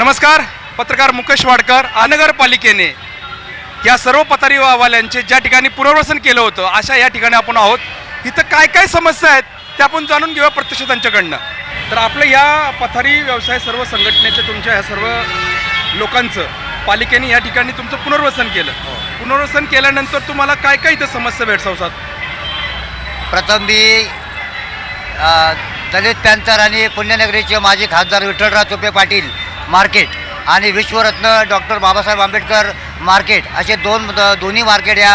नमस्कार पत्रकार मुकेश वाडकर महानगरपालिकेने या सर्व पथारी वाल्यांचे ज्या ठिकाणी पुनर्वसन केलं होतं अशा या ठिकाणी आपण आहोत. इथं काय काय समस्या आहेत त्या आपण जाणून घेऊया प्रत्यक्ष त्यांच्याकडनं तर आपलं या पथारी व्यवसाय सर्व संघटनेच्या तुमच्या ह्या सर्व लोकांचं पालिकेने या ठिकाणी तुमचं पुनर्वसन केलं. पुनर्वसन केल्यानंतर तुम्हाला काय काय इथं समस्या भेडसावतात? प्रथम मी दलित पॅन्थर आणि पुण्यनगरीचे माजी खासदार विठ्ठलराव तुपे पाटील मार्केट आणि विश्वरत्न डॉक्टर बाबासाहेब आंबेडकर मार्केट असे दोन द- दोन्ही मार्केट या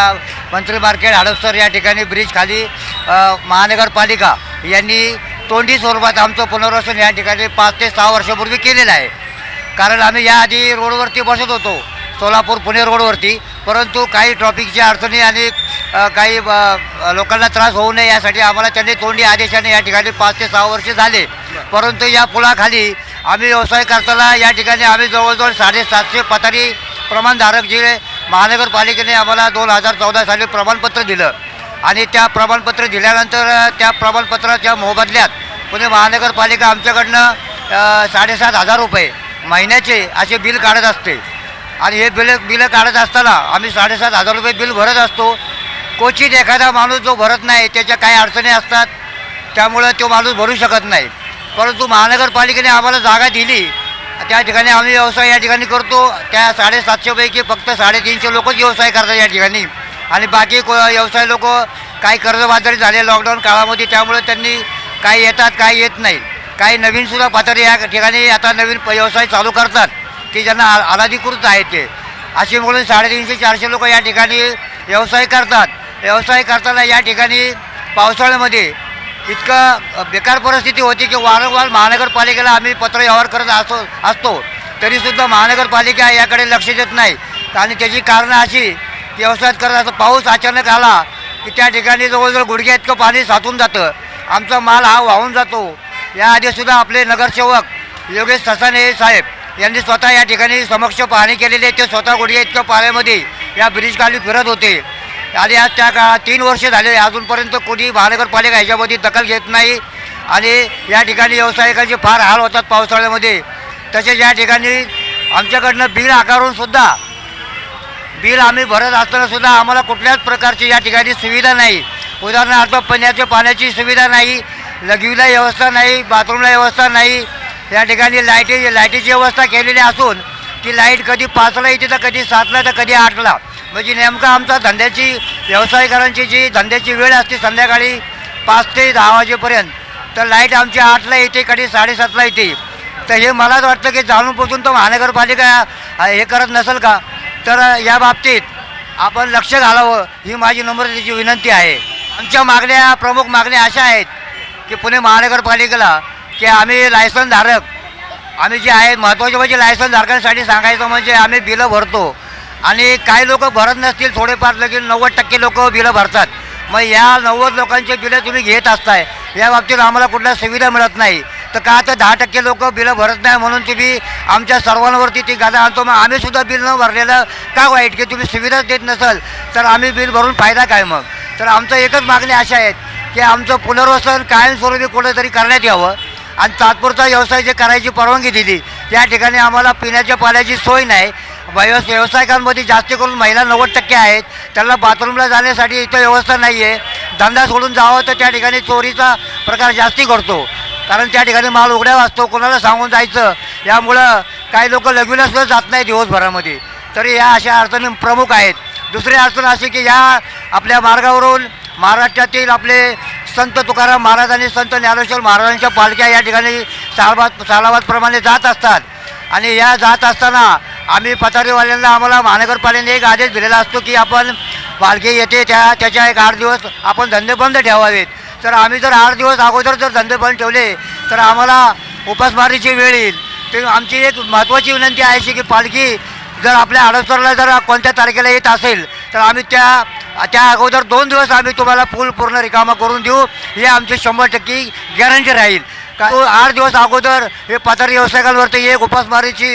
मंत्री मार्केट हडपसर या ठिकाणी ब्रिज खाली महानगरपालिका यांनी तोंडी स्वरूपात आमचं पुनर्वसन या ठिकाणी पाच ते सहा वर्षापूर्वी केलेलं आहे. कारण आम्ही याआधी रोडवरती बसत होतो सोलापूर पुणे रोडवरती. परंतु काही ट्रॉफिकच्या अडचणी आणि काही लोकांना त्रास होऊ नये यासाठी आम्हाला त्यांनी तोंडी आदेशाने या ठिकाणी पाच ते सहा वर्ष झाले. परंतु या पुलाखाली आम्ही व्यवसाय करताना या ठिकाणी आम्ही जवळजवळ साडेसातशे पथारी प्रमाणधारक जे महानगरपालिकेने आम्हाला दोन हजार चौदा साली प्रमाणपत्र दिलं. आणि त्या प्रमाणपत्र दिल्यानंतर त्या प्रमाणपत्राच्या मोबदल्यात पुणे महानगरपालिका आमच्याकडनं साडेसात हजार रुपये महिन्याचे असे बिल काढत असते. आणि हे बिल बिलं काढत असताना आम्ही साडेसात हजार रुपये बिल भरत असतो. क्वचित एखादा माणूस जो भरत नाही त्याच्या काही अडचणी असतात त्यामुळं तो माणूस भरू शकत नाही. परंतु महानगरपालिकेने आम्हाला जागा दिली. त्या ठिकाणी आम्ही व्यवसाय या ठिकाणी करतो. त्या साडेसातशेपैकी फक्त साडेतीनशे लोकच व्यवसाय करतात या ठिकाणी. आणि बाकी को व्यवसाय लोक काही कर्जबाजारी झाले लॉकडाऊन काळामध्ये त्यामुळे त्यांनी काही येतात काही येत नाही. काही नवीनसुद्धा पातळी या ठिकाणी आता नवीन प- व्यवसाय चालू करतात की ज्यांना आ- अनधिकृत आहेत ते. अशी म्हणून साडेतीनशे चारशे लोक या ठिकाणी व्यवसाय करतात. व्यवसाय करताना या ठिकाणी पावसाळ्यामध्ये इतकं बेकार परिस्थिती होती की वारंवार महानगरपालिकेला आम्ही पत्र व्यवहार करत असतो असतो. तरीसुद्धा महानगरपालिका याकडे लक्ष देत नाही. आणि त्याची कारणं अशी की व्यवसायात करत असतो पाऊस अचानक आला की त्या ठिकाणी जवळजवळ गुडघ्या इतकं पाणी साचून जातं. आमचा माल हा वाहून जातो. याआधीसुद्धा आपले नगरसेवक योगेश ससाने साहेब यांनी स्वतः या ठिकाणी समक्ष पाहणी केलेली आहे. ते स्वतः गुडघ्या इतकं पाण्यामध्ये या ब्रिजखाली फिरत होते. आणि आज त्या काळात तीन वर्ष झाले अजूनपर्यंत कोणी महानगरपालिका ह्याच्यामध्ये दखल घेत नाही. आणि या ठिकाणी व्यावसायिकांचे फार हाल होतात पावसाळ्यामध्ये. तसेच या ठिकाणी आमच्याकडनं बिल आकारून सुद्धा बिल आम्ही भरत असताना सुद्धा आम्हाला कुठल्याच प्रकारची या ठिकाणी सुविधा नाही. उदाहरणार्थ पिण्याच्या पाण्याची सुविधा नाही लघवीला व्यवस्था नाही बाथरूमला व्यवस्था नाही. या ठिकाणी लाईटी लाईटीची व्यवस्था केलेली असून ती लाइट कधी पाचला येते तर कधी सातला तर कधी आठला. म्हणजे नेमका आमचा धंद्याची व्यावसायिकांची जी धंद्याची वेळ असते संध्याकाळी पाच ते दहा वाजेपर्यंत तर लाइट आमची आठला येते कधी साडेसातला येते. तर हे मलाच वाटतं की जाणून पोचून तो महानगरपालिका हे करत नसेल का? तर या बाबतीत आपण लक्ष घालावं ही माझी नम्रतेची विनंती आहे. आमच्या मागण्या प्रमुख मागण्या अशा आहेत की पुणे महानगरपालिकेला की आम्ही लायसन धारक आम्ही जे आहेत महत्त्वाचे म्हणजे लायसन धारकांसाठी सांगायचं म्हणजे आम्ही बिलं भरतो. आणि काही लोक भरत नसतील थोडेफार लगेच नव्वद टक्के लोक बिलं भरतात. मग या नव्वद लोकांचे बिलं तुम्ही घेत असताय या बाबतीत आम्हाला कुठल्या सुविधा मिळत नाही. तर का तर दहा टक्के लोक बिलं भरत नाही म्हणून तुम्ही आमच्या सर्वांवरती ती गादा आणतो. मग आम्हीसुद्धा बिल न भरलेलं का वाईट की तुम्ही सुविधाच देत नसाल? तर आम्ही बिल भरून फायदा काय मग? तर आमचं एकच मागणी अशा आहेत की आमचं पुनर्वसन कायमस्वरूपी कुठेतरी करण्यात यावं. आणि तात्पुरता व्यवसाय जे करायची परवानगी दिली त्या ठिकाणी आम्हाला पिण्याच्या पाण्याची सोय नाही. व्यवस व्यावसायिकांमध्ये जास्त करून महिला नव्वद टक्के आहेत. त्यांना बाथरूमला जाण्यासाठी इथं व्यवस्था नाही आहे धंदा सोडून जावं तर त्या ठिकाणी चोरीचा प्रकार जास्ती घडतो. कारण त्या ठिकाणी माल उघड्या वाचतो कोणाला सांगून जायचं? यामुळं काही लोक लग्नाला जात नाही दिवसभरामध्ये. तरी या अशा अडचणी प्रमुख आहेत. दुसरी अडचण अशी की या आपल्या मार्गावरून महाराष्ट्रातील आपले संत तुकाराम महाराज आणि संत ज्ञानेश्वर महाराजांच्या पालख्या या ठिकाणी सालबाद सालाबादप्रमाणे जात असतात. आणि या जात असताना आम्ही पथारीवाल्यांना आम्हाला महानगरपालिकेने एक आदेश दिलेला असतो की आपण पालखी येते त्या त्याच्या एक आठ दिवस आपण धंदे बंद ठेवावेत. तर आम्ही जर आठ दिवस अगोदर जर धंदे बंद ठेवले तर आम्हाला उपासमारीची वेळ येईल. ते आमची एक महत्त्वाची विनंती आहे की पालखी जर आपल्या आडसरला जर कोणत्या तारखेला येत असेल तर आम्ही त्या त्या अगोदर दोन दिवस आम्ही तुम्हाला पूल पूर्ण रिकामा करून देऊ. हे आमची शंभर टक्के गॅरंटी राहील. तो आठ दिवस अगोदर हे पथारी व्यावसायिकांवरती एक उपासमारीची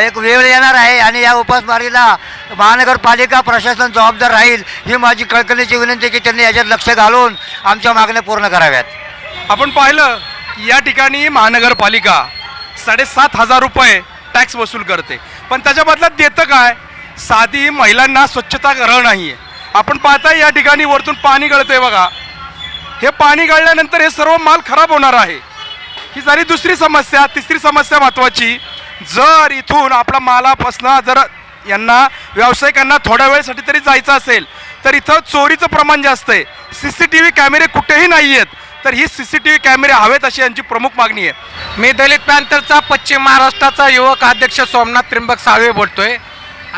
एक वेळ येणार आहे आणि या उपासमारीला महानगरपालिका प्रशासन जबाबदार राहील ही माझी कळकळीची विनंती की त्यांनी याच्यात लक्ष घालून आमच्या मागण्या पूर्ण कराव्यात. आपण पाहिलं की या ठिकाणी महानगरपालिका साडेसात हजार रुपये टॅक्स वसूल करते. पण त्याच्या बदल्यात देतं काय? साधी महिलांना स्वच्छता ग्रह नाही आहे आपण पाहताय या ठिकाणी वरतून पाणी गळतंय बघा. हे पाणी गळल्यानंतर हे सर्व माल खराब होणार आहे. ही झाली दुसरी समस्या तिसरी समस्या महत्त्वाची जर इथून आपला मालापासनं जर यांना व्यावसायिकांना थोड्या वेळेसाठी तरी जायचं असेल तर इथं चोरीचं प्रमाण जास्त आहे. सी सी टी व्ही कॅमेरे कुठेही नाही आहेत. तर ही सी सी टी व्ही कॅमेरे हवेत अशी यांची प्रमुख मागणी आहे. मी दलित पॅन्थरचा पश्चिम महाराष्ट्राचा युवक अध्यक्ष सोमनाथ त्रिंबक साळवे बोलतोय.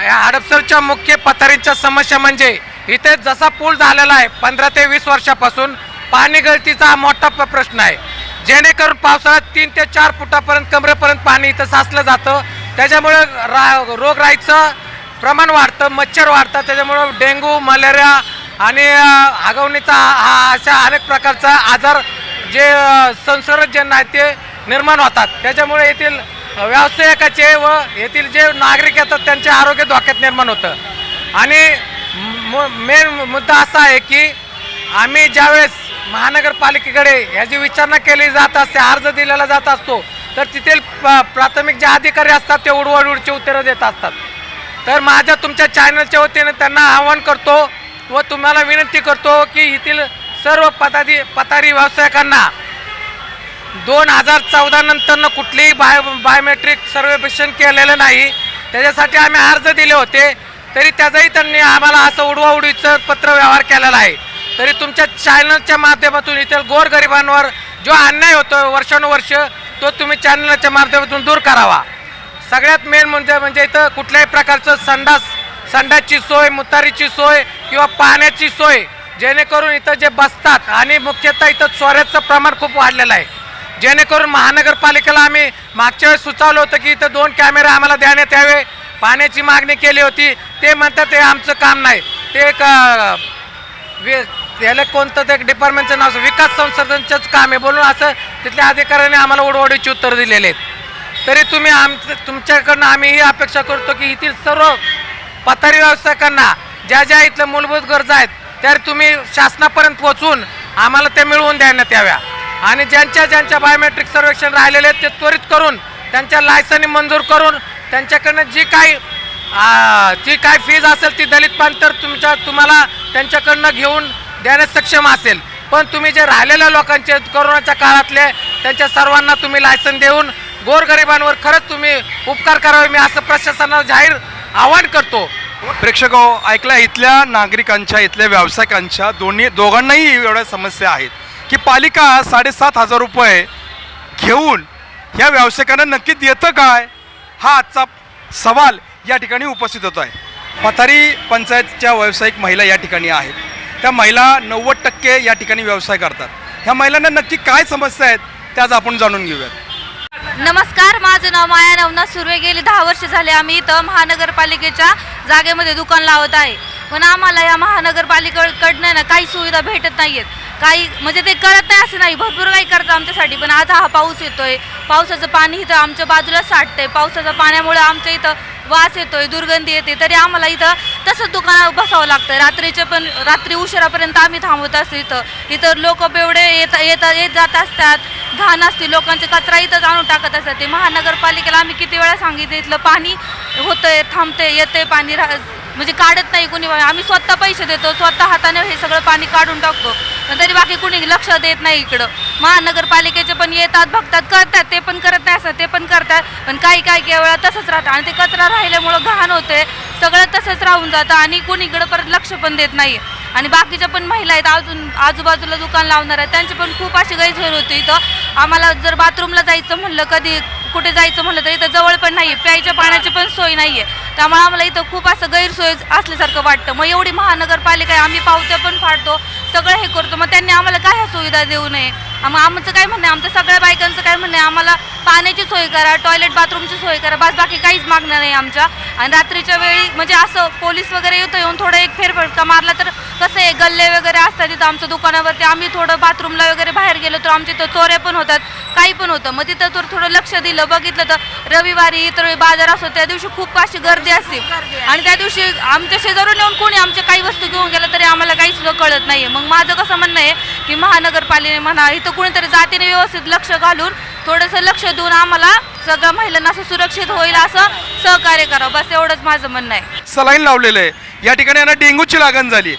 या हडपसरच्या मुख्य पथारींच्या समस्या म्हणजे इथे जसा पूल झालेला आहे पंधरा ते वीस वर्षापासून पाणी गळतीचा हा मोठा प्रश्न आहे. जेणेकरून पावसाळ्यात तीन ते चार फुटापर्यंत कमरेपर्यंत पाणी इथं साचलं जातं. त्याच्यामुळे रा रोगराईचं प्रमाण वाढतं मच्छर वाढतात. त्याच्यामुळं डेंग्यू मलेरिया आणि आगवणीचा हा अशा अनेक प्रकारचा आजार जे संसर्गजन्य आहेत ते निर्माण होतात. त्याच्यामुळे येथील व्यावसायिकाचे व येथील जे नागरिक येतात त्यांचे आरोग्य धोक्यात निर्माण होतं. आणि मेन मुद्दा असा आहे की आम्ही ज्यावेळेस महानगरपालिकेकडे ह्याची विचारणा केली जात असते अर्ज दिलेला जात असतो तर तेथील प- प्राथमिक जे अधिकारी असतात ते उडवाडूडची उत्तरं देत असतात. तर माझ्या तुमच्या चॅनलच्या वतीने त्यांना आवाहन करतो व तुम्हाला विनंती करतो की येथील सर्व पदाधी पतारी व्यावसायिकांना दोन हजार चौदा नंतरनं कुठलीही बाय बायोमेट्रिक सर्वेक्षण केलेलं नाही. त्याच्यासाठी आम्ही अर्ज दिले होते तरी त्याचंही त्यांनी आम्हाला असं उडवाउडीचं पत्र व्यवहार केलेला आहे. तरी तुमच्या चॅनलच्या माध्यमातून इथं गोरगरिबांवर जो अन्याय होतो वर्षानुवर्ष तो तुम्ही चॅनलच्या माध्यमातून दूर करावा. सगळ्यात मेन म्हणजे म्हणजे इथं कुठल्याही प्रकारचं संडास संडासची सोय मुतारीची सोय किंवा पाण्याची सोय जेणेकरून इथं जे बसतात आणि मुख्यतः इथं चोऱ्याचं प्रमाण खूप वाढलेलं आहे. जेणेकरून महानगरपालिकेला आम्ही मागच्या वेळेस सुचवलं होतं की इथं दोन कॅमेरे आम्हाला देण्यात यावे. पाण्याची मागणी केली होती. ते म्हणतात ते आमचं काम नाही. ते एक अं, याला कोणतं ते डिपार्टमेंटचं नाव असं, विकास संसाधनचंच काम आहे. बोलून असं तिथल्या अधिकाऱ्यांनी आम्हाला उडवडीची उत्तर दिलेले आहेत. तरी तुम्ही आम तुमच्याकडनं आम्ही ही अपेक्षा करतो की येथील सर्व पथारी व्यावसायिकांना ज्या ज्या इथल्या मूलभूत गरजा आहेत त्या तुम्ही शासनापर्यंत पोहोचून आम्हाला ते मिळवून देण्यात याव्या. आणि ज्यांच्या ज्यांच्या बायोमेट्रिक सर्वेक्षण राहिलेले आहेत ते त्वरित करून त्यांच्या लायसनी मंजूर करून त्यांच्याकडनं जी काही जी काय फीज असेल ती दलित पांतर तुमच्या तुम्हाला त्यांच्याकडनं घेऊन देण्यास सक्षम असेल. पण तुम्ही जे राहिलेल्या लोकांचे कोरोनाच्या काळातले त्यांच्या सर्वांना तुम्ही लायसन देऊन गोरगरिबांवर खरंच तुम्ही उपकार करावे. मी असं प्रशासनाला जाहीर आवाहन करतो. प्रेक्षक हो, ऐकल्या इथल्या नागरिकांच्या इथल्या व्यावसायिकांच्या दोन्ही दोघांनाही एवढ्या समस्या आहेत की पालिका साडेसात हजार रुपये घेऊन ह्या व्यावसायिकांना नक्की देतं काय? हा आजचा सवाल या ठिकाणी उपस्थित होतो आहे पथारी पंचायतच्या व्यावसायिक महिला या ठिकाणी आहेत. त्या महिला नव्वद टक्के या ठिकाणी व्यवसाय करतात. ह्या महिलांना नक्की काय समस्या आहेत त्याच आपण जाणून घेऊयात. नमस्कार माझं नाव माया नवनाथ सुर्वे. गेली दहा वर्ष झाले आम्ही इथं महानगरपालिकेच्या जागेमध्ये दुकान लावत आहे. पण आम्हाला या महानगरपालिकेकडनं ना काही सुविधा भेटत नाहीयेत. काही म्हणजे ते करत नाही असं नाही भरपूर काही करतं आमच्यासाठी. पण आज हा पाऊस येतोय. पावसाचं पाणी इथं आमच्या बाजूला साठतंय. पावसाच्या पाण्यामुळे आमच्या इथं वास येतोय दुर्गंधी येते तरी आम्हाला इथं तसंच दुकानावर बसावं लागतं. रात्रीचे पण रात्री उशिरापर्यंत आम्ही थांबत असतो इथं. इथं लोक बेवडे येत येत येत जात असतात. घाण असते लोकांचे कचरा इथंच आणून टाकत असतात. ते महानगरपालिकेला आम्ही किती वेळा सांगितलं इथलं पाणी होतंय थांबते येते पाणी म्हणजे काढत नाही कुणी. आम्ही स्वतः पैसे देतो स्वतः हाताने हे सगळं पाणी काढून टाकतो. पण तरी बाकी कुणी लक्ष देत नाही इकडं. महानगरपालिकेचे पण येतात बघतात करतात ते पण करत नाही असं ते पण करतात. पण काही काही काही वेळा तसंच राहतं आणि ते कचरा राहिल्यामुळं घाण होते सगळं तसंच राहून जातं आणि कोणी इकडं परत लक्ष पण देत नाही. आणि बाकीच्या पण महिला आहेत अजून आजूबाजूला दुकान लावणार आहेत. त्यांची पण खूप अशी गैरसोय होती इथं. आम्हाला जर बाथरूमला जायचं म्हणलं कधी कुठे जायचं म्हणलं तर इथं जवळ पण नाही प्यायच्या पाण्याची पण सोय नाही आहे त्यामुळे आम्हाला इथं खूप असं गैरसोय असल्यासारखं वाटतं. मग एवढी महानगरपालिका आहे आम्ही पावत्या पण फाडतो. सगळं हे करतो. मग त्यांनी आम्हाला काय ह्या सुविधा देऊ नये? मग आमचं काय म्हणणं आहे? आमच्या सगळ्या बायकांचं काय म्हणणं आहे? आम्हाला पाण्याची सोय करा टॉयलेट बाथरूमची सोय करा. बस बाकी काहीच मागणार नाही आमच्या. आणि रात्रीच्या वेळी म्हणजे असं पोलीस वगैरे येतो येऊन थोडं एक फेरफटका मारला तर कसं आहे? गल्ले वगैरे असतात तिथं आमच्या दुकानावरती. आम्ही थोडं बाथरूमला वगैरे बाहेर गेलो तर आमच्या इथं चोऱ्या पण होतात. काही पण होतं. मग तिथं तर थोडं लक्ष दिलं बघितलं तर रविवारी इतर बाजार असतो त्या दिवशी खूप अशी गर्दी असते. आणि त्या दिवशी आमच्या शेजारून येऊन कोणी आमच्या काही वस्तू घेऊन गेलं तरी आम्हाला काहीच कळत नाहीये. मग माझं कसं म्हणणं आहे की महानगरपालिके म्हणा इथं कुणीतरी जातीने व्यवस्थित लक्ष घालून थोडंसं लक्ष देऊन आम्हाला सगळ्या महिलांना असं सुरक्षित होईल असं सहकार्य करावं. बस एवढंच माझं म्हणणं आहे. सलाईन लावलेलं आहे. या ठिकाणी यांना डेंग्यूची लागण झाली.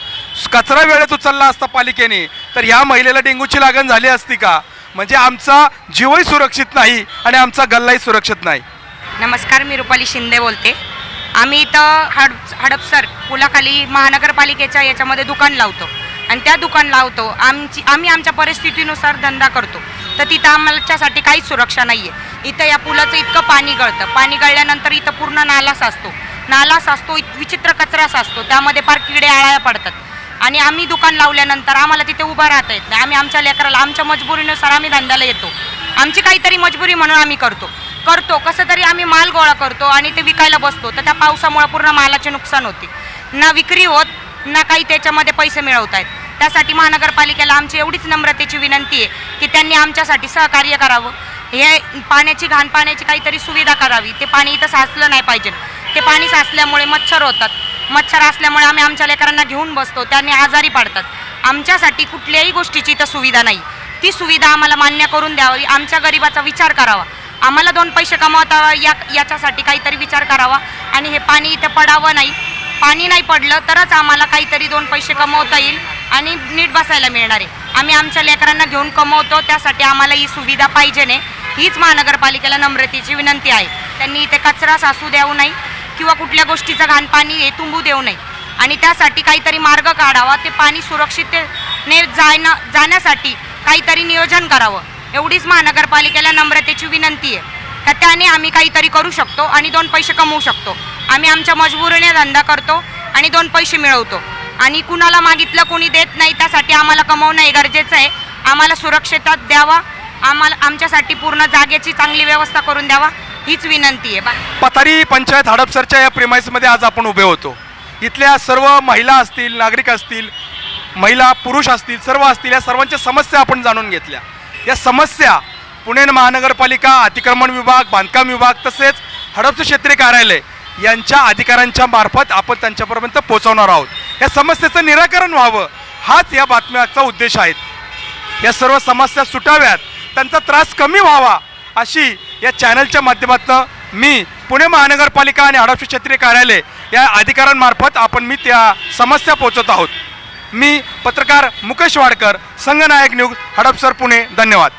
कचरा वेळेत उचलला असता पालिकेने. तर या महिलेला डेंग्यूची लागण झाली असती का? म्हणजे आमचा जीवही सुरक्षित नाही आणि आमचा गल्लाही सुरक्षित नाही. नमस्कार मी रुपाली शिंदे बोलते. आम्ही इथं हड हडपसर पुलाखाली महानगरपालिकेच्या याच्यामध्ये दुकान लावतो. आणि त्या दुकान लावतो. आमची आम्ही आमच्या परिस्थितीनुसार धंदा करतो. तर तिथं आमच्यासाठी काहीच सुरक्षा नाही आहे इथं या पुलाचं इतकं पाणी गळतं. पाणी गळल्यानंतर इथं पूर्ण नाला साचतो. नाला साचतो विचित्र कचरा साचतो. त्यामध्ये फार किडे आळ्या पडतात. आणि आम्ही दुकान लावल्यानंतर आम्हाला तिथे उभं राहता येत नाही. आम्ही आमच्या लेकराला आमच्या मजबुरीनुसार आम्ही धंद्याला येतो. आमची काहीतरी मजबुरी म्हणून आम्ही करतो. करतो कसं तरी आम्ही माल गोळा करतो आणि ते विकायला बसतो. तर त्या पावसामुळे पूर्ण मालाचे नुकसान होते. ना विक्री होत ना काही त्याच्यामध्ये पैसे मिळवत आहेत त्यासाठी महानगरपालिकेला आमची एवढीच नम्रतेची विनंती आहे की त्यांनी आमच्यासाठी सहकार्य करावं. हे पाण्याची घाण पाण्याची काहीतरी सुविधा करावी. ते पाणी इथं साचलं नाही पाहिजे. ते पाणी साचल्यामुळे मच्छर होतात. मच्छर असल्यामुळे आम्ही आमच्या लेकरांना घेऊन बसतो. त्यांनी आजारी पाडतात. आमच्यासाठी कुठल्याही गोष्टीची इथं सुविधा नाही. ती सुविधा आम्हाला मान्य करून द्यावी. आमच्या गरिबाचा विचार करावा. आम्हाला दोन पैसे कमावता या याच्यासाठी काहीतरी विचार करावा. आणि हे पाणी इथं पडावं नाही. पाणी नाही पडलं तरच आम्हाला काहीतरी दोन पैसे कमवता येईल आणि नीट बसायला मिळणार आहे. आम्ही आमच्या लेकरांना घेऊन कमवतो. त्यासाठी आम्हाला ही सुविधा पाहिजे नाही हीच महानगरपालिकेला नम्रतेची विनंती आहे. त्यांनी इथे कचरा सासू देऊ नाही किंवा कुठल्या गोष्टीचं घाण पाणी हे तुंबू देऊ नये. आणि त्यासाठी काहीतरी मार्ग काढावा ते पाणी सुरक्षिततेने जायना जाण्यासाठी काहीतरी नियोजन करावं. एवढीच महानगरपालिकेला नम्रतेची विनंती आहे. का त्याने आम्ही काहीतरी करू शकतो आणि दोन पैसे कमवू शकतो. आम्ही आमच्या मजबुरीने धंदा करतो आणि दोन पैसे मिळवतो. आणि कुणाला मागितलं कोणी देत नाही त्यासाठी आम्हाला कमवणं हे गरजेचं आहे. आम्हाला सुरक्षितता द्यावा आम्हाला आमच्यासाठी पूर्ण जागेची चांगली व्यवस्था करून द्यावा. हीच विनंती आहे बा. पंचायत हडपसरच्या या प्रेमाईसमध्ये आज आपण उभे होतो. इथल्या सर्व महिला असतील नागरिक असतील महिला पुरुष असतील सर्व असतील या सर्वांच्या समस्या आपण जाणून घेतल्या. या समस्या पुणे महानगरपालिका अतिक्रमण विभाग बांधकाम विभाग तसेच हडपचं क्षेत्रीय कार्यालय यांच्या अधिकाऱ्यांच्या मार्फत आपण त्यांच्यापर्यंत पोहोचवणार आहोत. या समस्येचं निराकरण व्हावं हाच या बातम्याचा उद्देश आहे. या सर्व समस्या सुटाव्यात त्यांचा त्रास कमी व्हावा अशी या चॅनलच्या माध्यमातून मी पुणे महानगरपालिका आणि हडपशी क्षेत्रीय कार्यालय या अधिकाऱ्यांमार्फत आपण मी त्या समस्या पोहोचवत आहोत. मी पत्रकार मुकेश वाडकर संघनायक न्यूज हडपसर पुणे. धन्यवाद.